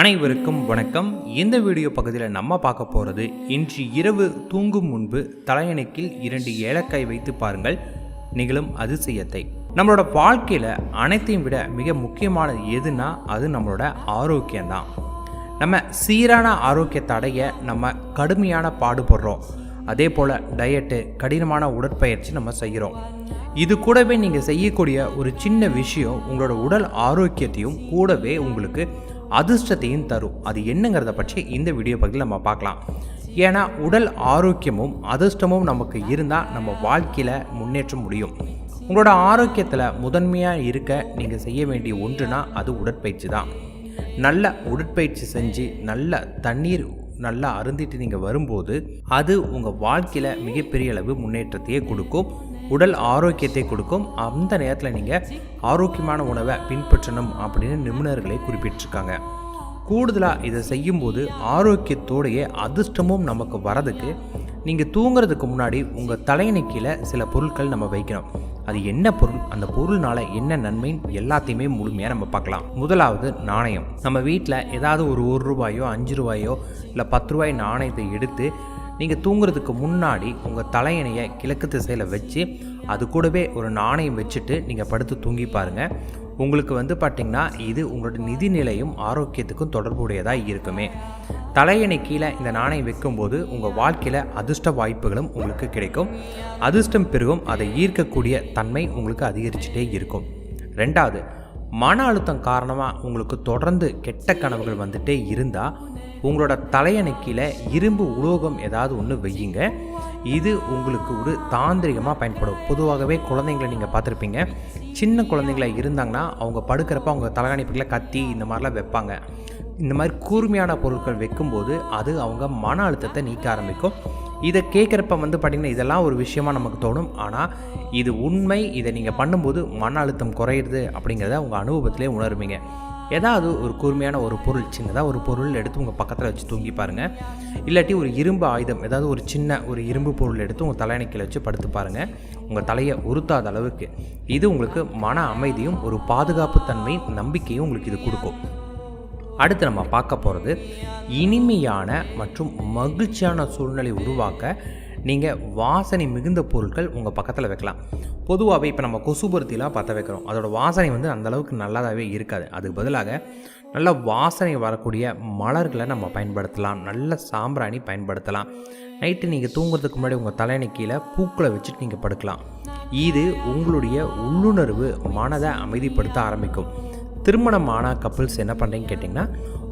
அனைவருக்கும் வணக்கம். இந்த வீடியோ பகுதியில் நம்ம பார்க்க போகிறது இன்று இரவு தூங்கும் முன்பு தலையணைக்கில் இரண்டு ஏலக்காய் வைத்து பாருங்கள். நிகழும் அதிசயத்தை. நம்மளோட வாழ்க்கையில் அனைத்தையும் விட மிக முக்கியமானது எதுனா அது நம்மளோட ஆரோக்கியம்தான். நம்ம சீரான ஆரோக்கியத்தை அடைய நம்ம கடுமையான பாடுபடுறோம். அதே போல் டயட்டு கடினமான உடற்பயிற்சி நம்ம செய்கிறோம். இது கூடவே நீங்கள் செய்யக்கூடிய ஒரு சின்ன விஷயம் உங்களோட உடல் ஆரோக்கியத்தையும் கூடவே உங்களுக்கு அதிர்ஷ்டத்தையும் தரும். அது என்னங்கிறத பற்றி இந்த வீடியோ பகுதியில் நம்ம பார்க்கலாம். ஏன்னா உடல் ஆரோக்கியமும் அதிர்ஷ்டமும் நமக்கு இருந்தால் நம்ம வாழ்க்கையில் முன்னேற்ற முடியும். உங்களோட ஆரோக்கியத்தில் முதன்மையாக இருக்க நீங்கள் செய்ய வேண்டிய ஒன்றுனா அது உடற்பயிற்சி தான். நல்ல உடற்பயிற்சி செஞ்சு நல்ல தண்ணீர் நல்லா அருந்திட்டு நீங்கள் வரும்போது அது உங்கள் வாழ்க்கையில் மிகப்பெரிய அளவு முன்னேற்றத்தையே கொடுக்கும். உடல் ஆரோக்கியத்தை கொடுக்கும். அந்த நேரத்தில் நீங்கள் ஆரோக்கியமான உணவை பின்பற்றணும் அப்படின்னு நிபுணர்களை குறிப்பிட்டிருக்காங்க. கூடுதலாக இதை செய்யும்போது ஆரோக்கியத்தோடைய அதிர்ஷ்டமும் நமக்கு வரதுக்கு நீங்கள் தூங்குறதுக்கு முன்னாடி உங்கள் தலையணை கீழே சில பொருட்கள் நம்ம வைக்கணும். அது என்ன பொருள்? அந்த பொருள்னால என்ன நன்மை எல்லாத்தையுமே முழுமையாக நம்ம பார்க்கலாம். முதலாவது நாணயம். நம்ம வீட்டில் ஏதாவது ஒரு ஒரு ரூபாயோ அஞ்சு ரூபாயோ இல்லை பத்து ரூபாய் நாணயத்தை எடுத்து நீங்கள் தூங்குறதுக்கு முன்னாடி உங்கள் தலையணையை கிழக்கு திசையில் வச்சு அது கூடவே ஒரு நாணயம் வச்சுட்டு நீங்கள் படுத்து தூங்கி பாருங்கள் உங்களுக்கு வந்து பார்த்திங்கன்னா இது உங்களோட நிதி நிலையும் ஆரோக்கியத்துக்கும் தொடர்புடையதாக இருக்குமே. தலையணை கீழே இந்த நாணயம் வைக்கும்போது உங்கள் வாழ்க்கையில் அதிர்ஷ்ட வாய்ப்புகளும் உங்களுக்கு கிடைக்கும். அதிர்ஷ்டம் பெருகும் அதை ஈர்க்கக்கூடிய தன்மை உங்களுக்கு அதிகரிச்சுட்டே இருக்கும். ரெண்டாவது மன அழுத்தம் காரணமாக உங்களுக்கு தொடர்ந்து கெட்ட கனவுகள் வந்துட்டே இருந்தால் உங்களோட தலையணை இரும்பு உலோகம் ஏதாவது ஒன்று வையுங்க. இது உங்களுக்கு ஒரு தாந்திரிகமாக பயன்படும். பொதுவாகவே குழந்தைங்களை நீங்கள் பார்த்துருப்பீங்க. சின்ன குழந்தைங்கள இருந்தாங்கன்னா அவங்க படுக்கிறப்ப அவங்க தலைகாணிப்புகளை கத்தி இந்த மாதிரிலாம் வைப்பாங்க. இந்த மாதிரி கூர்மையான பொருட்கள் வைக்கும்போது அது அவங்க மன அழுத்தத்தை நீக்க ஆரம்பிக்கும். இதை கேட்குறப்ப வந்து பார்த்திங்கன்னா இதெல்லாம் ஒரு விஷயமா நமக்கு தோணும். ஆனால் இது உண்மை. இதை நீங்கள் பண்ணும்போது மன அழுத்தம் குறையிறது அப்படிங்கிறத உங்கள் அனுபவத்திலே உணருவீங்க. ஏதாவது ஒரு கூர்மையான ஒரு பொருள் சின்னதாக ஒரு பொருள் எடுத்து உங்கள் பக்கத்தில் வச்சு தூங்கி பாருங்கள் இல்லாட்டி ஒரு இரும்பு ஆயுதம் ஏதாவது ஒரு சின்ன ஒரு இரும்பு பொருள் எடுத்து உங்கள் தலையணைக்கில் வச்சு படுத்து பாருங்கள் உங்கள் தலையை உறுத்தாத அளவுக்கு. இது உங்களுக்கு மன அமைதியும் ஒரு பாதுகாப்பு தன்மையும் நம்பிக்கையும் உங்களுக்கு இது கொடுக்கும். அடுத்து நம்ம பார்க்க போகிறது இனிமையான மற்றும் மகிழ்ச்சியான சூழ்நிலை உருவாக்க நீங்கள் வாசனை மிகுந்த பொருட்கள் உங்கள் பக்கத்தில் வைக்கலாம். பொதுவாகவே இப்போ நம்ம கொசுபருத்திலாம் பற்ற வைக்கிறோம். அதோடய வாசனை வந்து அந்தளவுக்கு நல்லாதாகவே இருக்காது. அதுக்கு பதிலாக நல்ல வாசனை வரக்கூடிய மலர்களை நம்ம பயன்படுத்தலாம். நல்ல சாம்பிராணி பயன்படுத்தலாம். நைட்டு நீங்கள் தூங்குறதுக்கு முன்னாடி உங்கள் தலையணை கீழே பூக்களை வச்சுட்டு நீங்கள் படுக்கலாம். இது உங்களுடைய உள்ளுணர்வு மனதை அமைதிப்படுத்த ஆரம்பிக்கும். திருமணம் ஆனால் கப்புள்ஸ் என்ன பண்ணுறீங்கன்னு கேட்டிங்கன்னா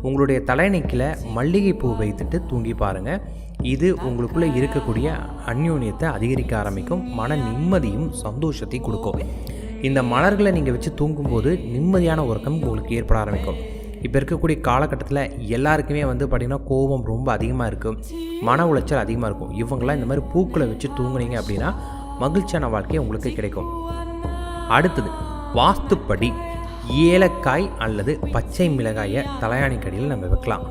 உங்களுடைய தலையணைக்கில் மல்லிகைப்பூ வைத்துட்டு தூங்கி பாருங்கள் இது உங்களுக்குள்ளே இருக்கக்கூடிய அந்யோன்யத்தை அதிகரிக்க ஆரம்பிக்கும் மன நிம்மதியும் சந்தோஷத்தையும் கொடுக்கும். இந்த மலர்களை நீங்கள் வச்சு தூங்கும்போது நிம்மதியான உறக்கம் உங்களுக்கு ஏற்பட ஆரம்பிக்கும். இப்போ இருக்கக்கூடிய காலகட்டத்தில் எல்லாருக்குமே வந்து பார்த்திங்கன்னா கோபம் ரொம்ப அதிகமாக இருக்கும் மன உளைச்சல் அதிகமாக இருக்கும். இவங்களாம் இந்த மாதிரி பூக்களை வச்சு தூங்குனீங்க அப்படின்னா மகிழ்ச்சியான வாழ்க்கை உங்களுக்கு கிடைக்கும். அடுத்தது வாஸ்துப்படி ஏலக்காய் அல்லது பச்சை மிளகாயை தலையாணிக்கடியில் நம்ம வைக்கலாம்.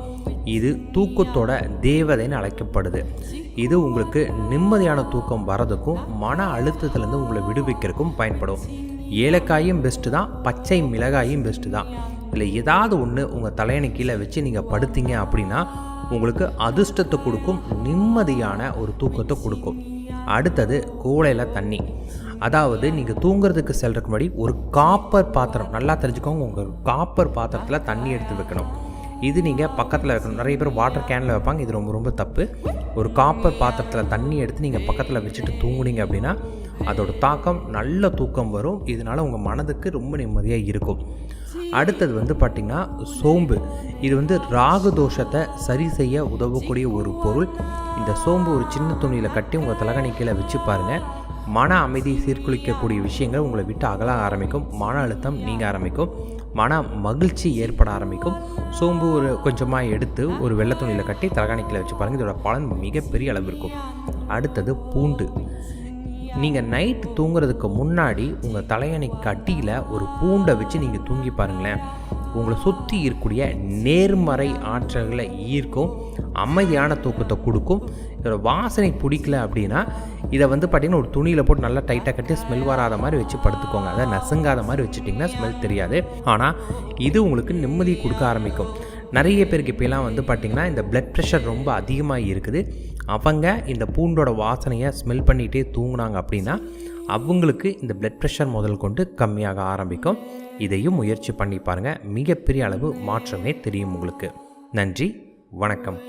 இது தூக்கத்தோட தேவதைன்னு அழைக்கப்படுது. இது உங்களுக்கு நிம்மதியான தூக்கம் வர்றதுக்கும் மன அழுத்தத்துலேருந்து உங்களை விடுவிக்கிறதுக்கும் பயன்படும். ஏலக்காயும் பெஸ்ட்டு தான் பச்சை மிளகாயும் பெஸ்ட்டு தான். இல்லை ஏதாவது ஒன்று உங்கள் தலையணை கீழே வச்சு நீங்கள் படுத்தீங்க அப்படின்னா உங்களுக்கு அதிர்ஷ்டத்தை கொடுக்கும் நிம்மதியான ஒரு தூக்கத்தை கொடுக்கும். அடுத்தது கூளையில் தண்ணி. அதாவது நீங்கள் தூங்குறதுக்கு செல்றதுக்கு முன்னாடி ஒரு காப்பர் பாத்திரம் நல்லா தெரிஞ்சுக்கோங்க. உங்கள் காப்பர் பாத்திரத்தில் தண்ணி எடுத்து வைக்கணும். இது நீங்கள் பக்கத்தில் வைக்கணும் நிறைய பேர் வாட்டர் கேனில் வைப்பாங்க. இது ரொம்ப ரொம்ப தப்பு. ஒரு காப்பர் பாத்திரத்தில் தண்ணி எடுத்து நீங்கள் பக்கத்தில் வச்சுட்டு தூங்குனீங்க அப்படின்னா அதோட தாக்கம் நல்ல தூக்கம் வரும். இதனால் உங்கள் மனதுக்கு ரொம்ப நிம்மதியாக இருக்கும். அடுத்தது வந்து பார்த்திங்கன்னா சோம்பு. இது வந்து ராகு தோஷத்தை சரி செய்ய உதவக்கூடிய ஒரு பொருள். இந்த சோம்பு ஒரு சின்ன துணியில் கட்டி உங்கள் தலகணி கீழே வச்சு பாருங்கள் மன அமைதி சீர்குலைக்கக்கூடிய விஷயங்கள் உங்களை விட்டு அகல ஆரம்பிக்கும். மன அழுத்தம் நீங்க ஆரம்பிக்கும். மன மகிழ்ச்சி ஏற்பட ஆரம்பிக்கும். சோம்பு ஒரு கொஞ்சமாக எடுத்து ஒரு வெள்ளை துணியில் கட்டி தலகாணிக்கில் வச்சு பாருங்கள் இதோட பலன் மிகப்பெரிய அளவு இருக்கும். அடுத்தது பூண்டு. நீங்கள் நைட்டு தூங்குறதுக்கு முன்னாடி உங்கள் தலையணைக்கு அடியில் ஒரு பூண்டை வச்சு நீங்கள் தூங்கி பாருங்களேன். உங்களை சுற்றி இருக்கக்கூடிய நேர்மறை ஆற்றல்களை ஈர்க்கும். அமைதியான தூக்கத்தை கொடுக்கும். இதோட வாசனை பிடிக்கல அப்படின்னா இதை வந்து பார்த்திங்கன்னா ஒரு துணியில் போட்டு நல்லா டைட்டாக கட்டி ஸ்மெல் வராத மாதிரி வச்சு படுத்துக்கோங்க. அதை நசுங்காத மாதிரி வச்சுட்டிங்கன்னா ஸ்மெல் தெரியாது. ஆனால் இது உங்களுக்கு நிம்மதி கொடுக்க ஆரம்பிக்கும். நிறைய பேருக்கு இப்போலாம் வந்து பார்த்திங்கன்னா இந்த பிளட் ப்ரெஷர் ரொம்ப அதிகமாக இருக்குது. அவங்க இந்த பூண்டோட வாசனையை ஸ்மெல் பண்ணிகிட்டே தூங்கினாங்க அப்படின்னா அவங்களுக்கு இந்த பிளட் ப்ரெஷர் முதல் கொண்டு கம்மியாக ஆரம்பிக்கும். இதையும் முயற்சி பண்ணி பாருங்கள் மிகப்பெரிய அளவு மாற்றமே தெரியும் உங்களுக்கு. நன்றி வணக்கம்.